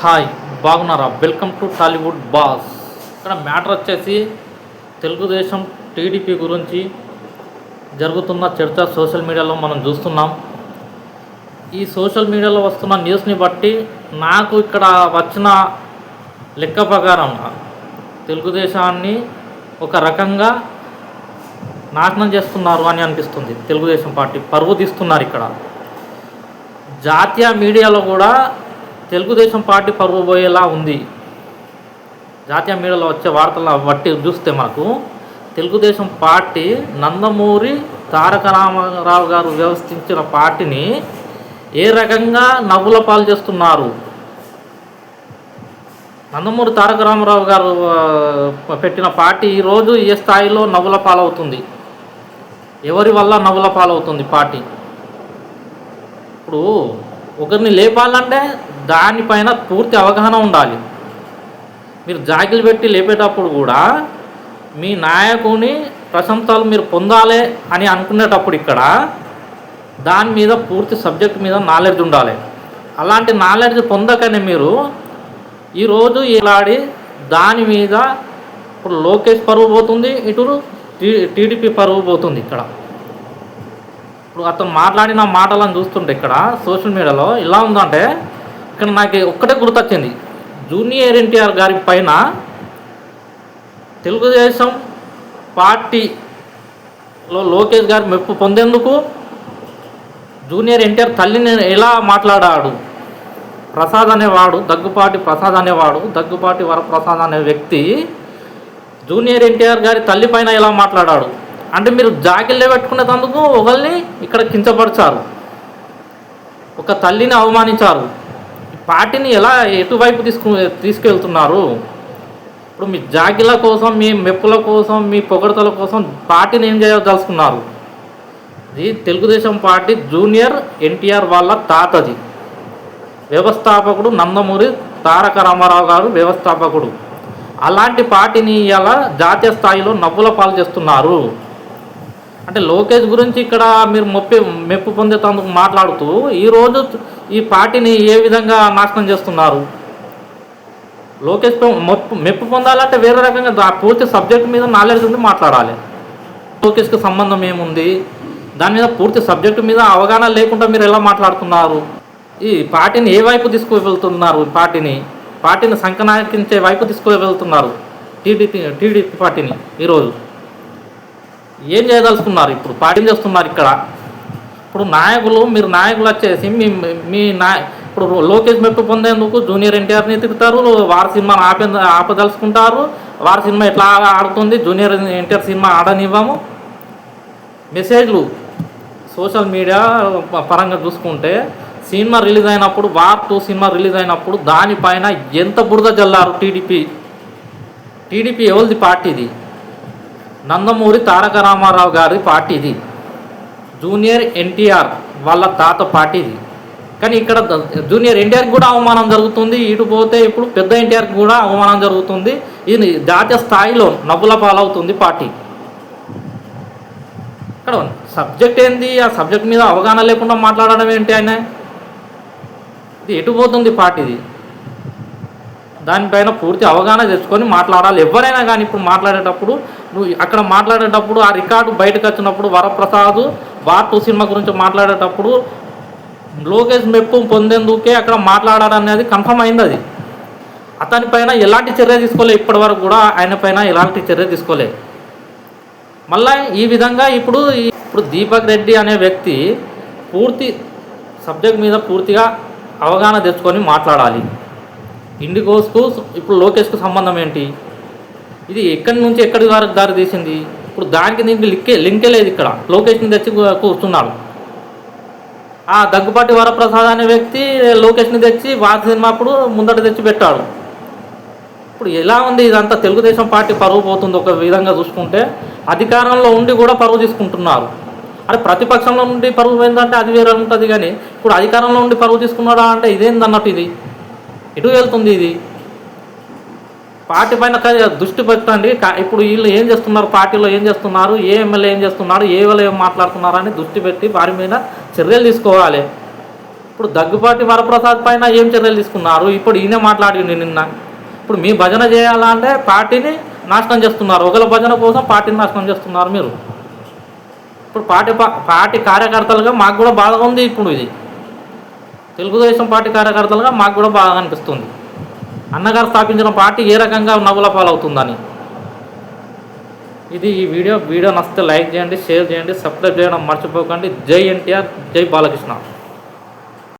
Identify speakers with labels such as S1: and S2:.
S1: Hi బాగున్నారా? Welcome to Tollywood boss. ఇక్కడ matter వచ్చేసి తెలుగుదేశం టీడీపీ గురించి జరుగుతున్న చర్చ సోషల్ మీడియాలో మనం చూస్తున్నాం. ఈ సోషల్ మీడియాలో వస్తున్న న్యూస్ని బట్టి నాకు ఇక్కడ వచ్చిన లెక్క ప్రకారం తెలుగుదేశాన్ని ఒక రకంగా నాశనం చేస్తున్నారు అని అనిపిస్తుంది. తెలుగుదేశం పార్టీ పరువు తీస్తున్నారు ఇక్కడ. జాతీయ మీడియాలో కూడా తెలుగుదేశం పార్టీ పరువు పోయేలా ఉంది. జాతీయ మీడియాలో వచ్చే వార్తల బట్టి చూస్తే మాకు తెలుగుదేశం పార్టీ నందమూరి తారక రామారావు గారు వ్యవస్థించిన పార్టీని ఏ రకంగా నవ్వుల పాలు చేస్తున్నారు? నందమూరి తారక రామారావు గారు పెట్టిన పార్టీ ఈరోజు ఏ స్థాయిలో నవ్వుల పాలవుతుంది? ఎవరి వల్ల నవ్వుల పాలవుతుంది పార్టీ? ఇప్పుడు ఒకరిని లేపాలంటే దానిపైన పూర్తి అవగాహన ఉండాలి. మీరు జాకిలు పెట్టి లేపేటప్పుడు కూడా మీ నాయకుని ప్రశంసలు మీరు పొందాలి అని అనుకునేటప్పుడు ఇక్కడ దాని మీద పూర్తి సబ్జెక్ట్ మీద నాలెడ్జ్ ఉండాలి. అలాంటి నాలెడ్జ్ పొందకనే మీరు ఈరోజు ఇలాడి దాని మీద ఇప్పుడు లోకేష్ పరువు పోతుంది ఇటు టీ- టీడీపీ పరువు పోతుంది ఇక్కడ. ఇప్పుడు అతను మాట్లాడిన మాటలను చూస్తుంటే ఇక్కడ సోషల్ మీడియాలో ఎలా ఉందంటే ఇక్కడ నాకు ఒక్కటే గుర్తొచ్చింది. జూనియర్ ఎన్టీఆర్ గారి పైన తెలుగుదేశం పార్టీలో లోకేష్ గారు మెప్పు పొందేందుకు జూనియర్ ఎన్టీఆర్ తల్లిని ఎలా మాట్లాడాడు? ప్రసాద్ అనేవాడు దగ్గుపాటి ప్రసాద్ అనేవాడు దగ్గుపాటి వరప్రసాద్ అనే వ్యక్తి జూనియర్ ఎన్టీఆర్ గారి తల్లి పైన ఎలా మాట్లాడాడు? అంటే మీరు జాకిల్లే పెట్టుకునేందుకు ఒకరిని ఇక్కడ కించపరిచారు. ఒక తల్లిని అవమానించారు. పార్టీని ఎలా ఎటువైపు తీసుకు తీసుకెళ్తున్నారు? ఇప్పుడు మీ జాగిల కోసం మీ మెప్పుల కోసం మీ పొగడతల కోసం పార్టీని ఏం చేయదలుచుకున్నారు? ఇది తెలుగుదేశం పార్టీ జూనియర్ ఎన్టీఆర్ వాళ్ళ తాతది. వ్యవస్థాపకుడు నందమూరి తారక రామారావు గారు వ్యవస్థాపకుడు. అలాంటి పార్టీని ఇలా జాతీయ స్థాయిలో నవ్వుల పాలు చేస్తున్నారు. అంటే లోకేష్ గురించి ఇక్కడ మీరు మొప్పి మెప్పు పొందేందుకు మాట్లాడుతూ ఈరోజు ఈ పార్టీని ఏ విధంగా నాశనం చేస్తున్నారు? లోకేష్ పై మొప్పు మెప్పు పొందాలంటే వేరే రకంగా పూర్తి సబ్జెక్ట్ మీద నాలెడ్జ్ ఉండి మాట్లాడాలి. లోకేష్కి సంబంధం ఏముంది? దాని మీద పూర్తి సబ్జెక్టు మీద అవగాహన లేకుండా మీరు ఎలా మాట్లాడుతున్నారు? ఈ పార్టీని ఏ వైపు తీసుకువెళ్తున్నారు? ఈ పార్టీని పార్టీని సంకనాకించే వైపు తీసుకువెళ్తున్నారు టీడీపీ టీడీపీ పార్టీని ఈరోజు? ఏం చేయదలుచుకున్నారు ఇప్పుడు? పార్టీ చేస్తున్నారు ఇక్కడ? ఇప్పుడు నాయకులు మీరు నాయకులు వచ్చేసి మీ మీ నాయ ఇప్పుడు లోకేష్ మెప్పు పొందేందుకు జూనియర్ ఎన్టీఆర్ని తిరుగుతారు వారి సినిమాను ఆపే ఆపదలుచుకుంటారు వారి సినిమా ఎట్లా ఆడుతుంది జూనియర్ ఎన్టీఆర్ సినిమా ఆడనివ్వము. మెసేజ్లు సోషల్ మీడియా పరంగా చూసుకుంటే సినిమా రిలీజ్ అయినప్పుడు వార్ టూ సినిమా రిలీజ్ అయినప్పుడు దానిపైన ఎంత బురద జల్లారు టీడీపీ? టీడీపీ ఎవరిది పార్టీది? నందమూరి తారక రామారావు గారి పార్టీది. జూనియర్ ఎన్టీఆర్ వాళ్ళ తాత పార్టీది. కానీ ఇక్కడ జూనియర్ ఎన్టీఆర్కి కూడా అవమానం జరుగుతుంది. ఇటు పోతే ఇప్పుడు పెద్ద ఎన్టీఆర్కి కూడా అవమానం జరుగుతుంది. ఇది జాతీయ స్థాయిలో నవ్వుల పాలవుతుంది పార్టీ. ఇక్కడ సబ్జెక్ట్ ఏంది? ఆ సబ్జెక్ట్ మీద అవగాహన లేకుండా మాట్లాడడం ఏంటి ఆయన? ఇది ఎటు పోతుంది పార్టీది? దానిపైన పూర్తి అవగాహన తెచ్చుకొని మాట్లాడాలి. ఎవరైనా కానీ ఇప్పుడు మాట్లాడేటప్పుడు నువ్వు అక్కడ మాట్లాడేటప్పుడు ఆ రికార్డు బయటకు వచ్చినప్పుడు వరప్రసాద్ బార్ టూ సినిమా గురించి మాట్లాడేటప్పుడు లోకేష్ మెప్పు పొందేందుకే అక్కడ మాట్లాడాలనేది కన్ఫర్మ్ అయింది అది అతని పైన ఎలాంటి చర్య తీసుకోలే ఇప్పటి వరకు కూడా ఆయన పైన ఎలాంటి చర్య తీసుకోలే. మళ్ళా ఈ విధంగా ఇప్పుడు ఇప్పుడు దీపక్ రెడ్డి అనే వ్యక్తి పూర్తి సబ్జెక్ట్ మీద పూర్తిగా అవగాహన తెచ్చుకొని మాట్లాడాలి. ఇండిగోస్కు ఇప్పుడు లోకేష్కు సంబంధం ఏంటి? ఇది ఎక్కడి నుంచి ఎక్కడి వరకు దారి తీసింది? ఇప్పుడు దానికి దీనికి లింకే లింకే లేదు ఇక్కడ. లోకేష్ని తెచ్చి కూర్చున్నాడు. ఆ దగ్గుపాటి వరప్రసాద్ అనే వ్యక్తి లోకేష్ని తెచ్చి వారి సినిమా అప్పుడు ముందట తెచ్చి పెట్టాడు. ఇప్పుడు ఎలా ఉంది ఇదంతా? తెలుగుదేశం పార్టీ పరువు పోతుంది ఒక విధంగా చూసుకుంటే అధికారంలో ఉండి కూడా పరువు తీసుకుంటున్నారు. అరే ప్రతిపక్షంలో ఉండి పరువు ఏంటంటే అది వేరే ఉంటుంది కానీ ఇప్పుడు అధికారంలో ఉండి పరువు తీసుకున్నాడా అంటే ఇదేంది అన్నట్టు ఇది? ఎటు వెళ్తుంది ఇది? పార్టీ పైన దృష్టి పెట్టండి. ఇప్పుడు వీళ్ళు ఏం చేస్తున్నారు? పార్టీలో ఏం చేస్తున్నారు? ఏ ఎమ్మెల్యే ఏం చేస్తున్నారు? ఏ వాళ్ళు ఏం మాట్లాడుతున్నారు అని దృష్టి పెట్టి వారి మీద చర్యలు తీసుకోవాలి. ఇప్పుడు దగ్గుపాటి వరప్రసాద్ పైన ఏం చర్యలు తీసుకున్నారు? ఇప్పుడు ఈయన మాట్లాడింది నిన్న. ఇప్పుడు మీ భజన చేయాలంటే పార్టీని నాశనం చేస్తున్నారు. ఒకరి భజన కోసం పార్టీని నాశనం చేస్తున్నారు మీరు. ఇప్పుడు పార్టీ పార్టీ కార్యకర్తలుగా మాకు కూడా బాధగా ఉంది ఇప్పుడు ఇది. తెలుగుదేశం పార్టీ కార్యకర్తలుగా మాకు కూడా బాగా అనిపిస్తుంది. అన్నగారు స్థాపించిన పార్టీ ఏ రకంగా నవ్వుల పాలవుతుందని. ఇది ఈ వీడియో. వీడియో నచ్చితే లైక్ చేయండి షేర్ చేయండి సబ్స్క్రైబ్ చేయడం మర్చిపోకండి. జై ఎన్టీఆర్ జై బాలకృష్ణ.